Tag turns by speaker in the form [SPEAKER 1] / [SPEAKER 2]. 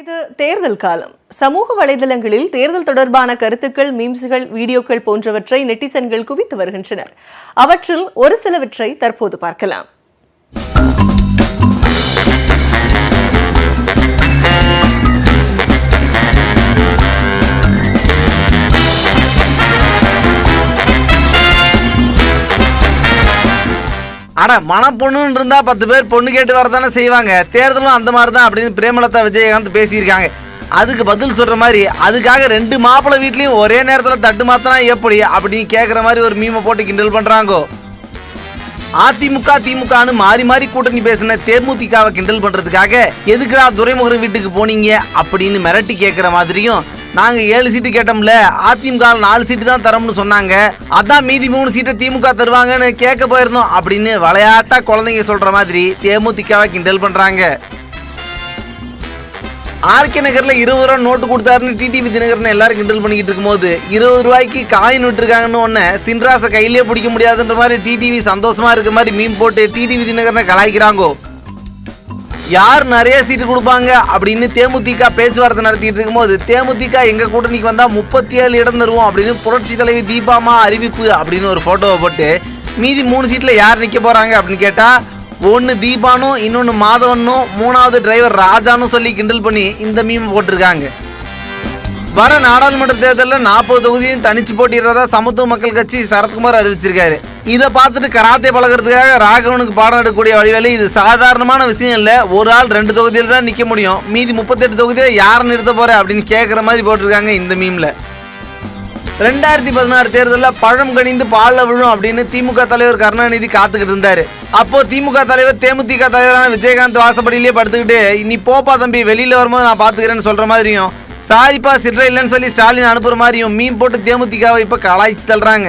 [SPEAKER 1] இது தேர்தல் காலம். சமூக வலைதளங்களில் தேர்தல் தொடர்பான கருத்துக்கள் மீம்ஸ்கள் வீடியோக்கள் போன்றவற்றை நெட்டிசன்கள் குவித்து வருகின்றனர். அவற்றில் ஒரு சிலவற்றை தற்போது பார்க்கலாம்.
[SPEAKER 2] அட மனப்பொண்ணுன்னு இருந்தா பத்து பேர் பொண்ணு கேட்டு வரதானே செய்வாங்க. தேர்தலும் அந்த மாதிரி தான் அப்படின்னு பிரேமலதா விஜயகாந்த் பேசியிருக்காங்க. அதுக்கு பதில் சொல்ற மாதிரி அதுக்காக ரெண்டு மாப்பிள்ளை வீட்லயும் ஒரே நேரத்தில் தட்டு மாத்தினா எப்படி அப்படின்னு கேட்குற மாதிரி ஒரு மீமை போட்டு கிண்டல் பண்ணுறாங்கோ அதிமுக திமுகன்னு மாறி மாறி கூட்டணி பேசின தேமுதிகாவை கிண்டல் பண்றதுக்காக எதுக்குடா துரைமுகர் வீட்டுக்கு போனீங்க அப்படின்னு மிரட்டி கேட்குற மாதிரியும் நாங்க ஏழு சீட்டு கேட்டோம்ல அதிமுக நாலு சீட்டு தான் தரோம்னு சொன்னாங்க. அதான் மீதி மூணு சீட்டை திமுக தருவாங்கன்னு கேட்க போயிருந்தோம் அப்படின்னு விளையாட்டா குழந்தைங்க சொல்ற மாதிரி தேமுதிகவை கிண்டல் பண்றாங்க. ஆர்கே நகர்ல இருபது ரூபா நோட்டு கொடுத்தாருன்னு டிடிவி தினகரன் எல்லாரும் கிண்டல் பண்ணிக்கிட்டு இருக்கும்போது இருபது ரூபாய்க்கு காயின் விட்டுருக்காங்கன்னு ஒன்று சின்ராசை கையிலே பிடிக்க முடியாதுன்ற மாதிரி டிடிவி சந்தோஷமா இருக்க மாதிரி மீன் போட்டு டிடிவி தினகரனை கலாய்க்கிறாங்கோ. யார் நிறைய சீட்டு கொடுப்பாங்க அப்படின்னு தேமுதிக பேச்சுவார்த்தை நடத்திட்டு இருக்கும்போது தேமுதிக எங்க கூட்டணிக்கு வந்தா முப்பத்தி ஏழு இடம் தருவோம் அப்படின்னு புரட்சி தலைவி தீபாமா அறிவிப்பு அப்படின்னு ஒரு போட்டோவை போட்டு மீதி மூணு சீட்ல யார் நிக்க போறாங்க அப்படின்னு கேட்டா ஒன்று தீபானும் இன்னொன்று மாதவனும் மூணாவது டிரைவர் ராஜானும் சொல்லி கிண்டல் பண்ணி இந்த மீம் போட்டிருக்காங்க. வர நாடாளுமன்ற தேர்தலில் நாற்பது தொகுதியும் தனிச்சு போட்டிடுறதா சமத்துவ மக்கள் கட்சி சரத்குமார் அறிவிச்சிருக்காரு. இதை பார்த்துட்டு கராத்தே பழகிறதுக்காக ராகவனுக்கு பாடம் எடுக்கக்கூடிய வழிவேலை இது சாதாரணமான விஷயம் இல்லை. ஒரு ஆள் ரெண்டு தொகுதியில் தான் நிற்க முடியும். மீதி முப்பத்தெட்டு தொகுதியில் யாரை நிறுத்த போற அப்படின்னு கேட்குற மாதிரி போட்டிருக்காங்க இந்த மீமில் ரெண்டாயிரத்தி பதினாறு தேர்தலில் பழம் கணிந்து பாலில் விழும் அப்படின்னு திமுக தலைவர் கருணாநிதி காத்துக்கிட்டு இருந்தாரு. அப்போ திமுக தலைவர் தேமுதிக தலைவரான விஜயகாந்த் வாசப்படியிலே படுத்துக்கிட்டு நீ போப்பா தம்பி வெளியில வரும்போது நான் பாத்துக்கிறேன்னு சொல்ற மாதிரியும் சாரிப்பா சிட்ற இல்லைன்னு சொல்லி ஸ்டாலின் அனுப்புற மாதிரியும் மீன் போட்டு தேமுதிகாவை இப்ப கலாய்ச்சி தள்ளுறாங்க.